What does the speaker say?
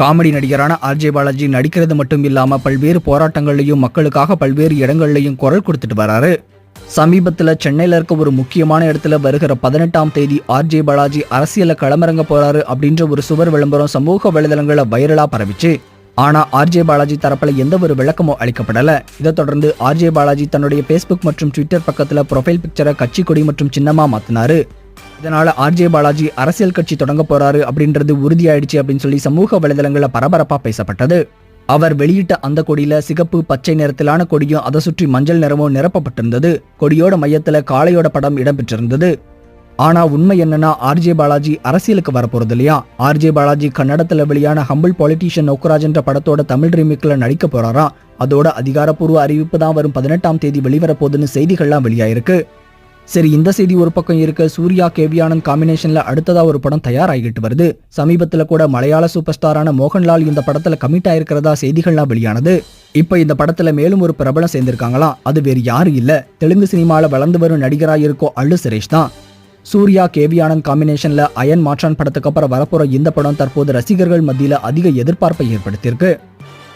Comedy நடிகரான RJ Balaji நடிக்கிறது மட்டும் இல்லாமல் பல்வேறு போராட்டங்கள்லையும் மக்களுக்காக பல்வேறு இடங்கள்லையும் குரல் கொடுத்துட்டு வராரு. சமீபத்தில் சென்னையில் இருக்க ஒரு முக்கியமான இடத்துல வருகிற பதினெட்டாம் தேதி ஆர்ஜே பாலாஜி அரசியலில் களமிறங்க போறாரு அப்படின்ற ஒரு சுவர் விளம்பரம் சமூக வலைதளங்கள வைரலாக பரவிச்சு. ஆனால் ஆர்ஜே பாலாஜி தரப்பில் எந்த ஒரு விளக்கமும் அளிக்கப்படலை. இதை தொடர்ந்து ஆர்ஜே பாலாஜி தன்னுடைய ஃபேஸ்புக் மற்றும் ட்விட்டர் பக்கத்தில் ப்ரொஃபைல் பிக்சரை கட்சி கொடி மற்றும் சின்னமாக மாற்றினாரு இதனால் ஆர்ஜே பாலாஜி அரசியல் கட்சி தொடங்க போறாரு அப்படின்றது உறுதியாயிடுச்சு அப்படின்னு சொல்லி சமூக வலைதளங்களில் பரபரப்பாக பேசப்பட்டது. அவர் வெளியிட்ட அந்த கொடியில சிகப்பு பச்சை நிறத்திலான கொடியும் அதை சுற்றி மஞ்சள் நிறமும் நிரப்பப்பட்டிருந்தது. கொடியோட மையத்தில் காளையோட படம் இடம்பெற்றிருந்தது. ஆனா உண்மை என்னன்னா ஆர்ஜே பாலாஜி அரசியலுக்கு வரப்போறது இல்லையா? ஆர்ஜே பாலாஜி கன்னடத்துல வெளியான ஹம்பிள் பாலிட்டிஷியன் நோக்கராஜ் என்ற படத்தோட தமிழ் ரீமேக்கில் நடிக்க போறாராம். அதோட அதிகாரப்பூர்வ அறிவிப்பு தான் வரும் பதினெட்டாம் தேதி வெளிவர போகுதுன்னு செய்திகள்லாம் வெளியாயிருக்கு. சரி இந்த செய்தி ஒரு பக்கம் இருக்க சூர்யா கேவியானந்த் காம்பினேஷன்ல அடுத்ததா ஒரு படம் தயாராகிட்டு வருது. சமீபத்துல கூட மலையாள சூப்பர் ஸ்டாரான மோகன்லால் இந்த படத்துல கமிட் ஆயிருக்கிறதா செய்திகள்லாம் வெளியானது. இப்ப இந்த படத்துல மேலும் ஒரு பிரபலம் சேர்ந்திருக்காங்களாம் அது வேறு யாரும் இல்ல. தெலுங்கு சினிமால வளர்ந்து வரும் நடிகராக இருக்கோ அல்லு சுரேஷ் தான். சூர்யா கேவியானந்த் காம்பினேஷன்ல அயன் மாற்றான் படத்துக்கு அப்புறம் வரப்போற இந்த படம் தற்போது ரசிகர்கள் மத்தியில அதிக எதிர்பார்ப்பை ஏற்படுத்தியிருக்கு.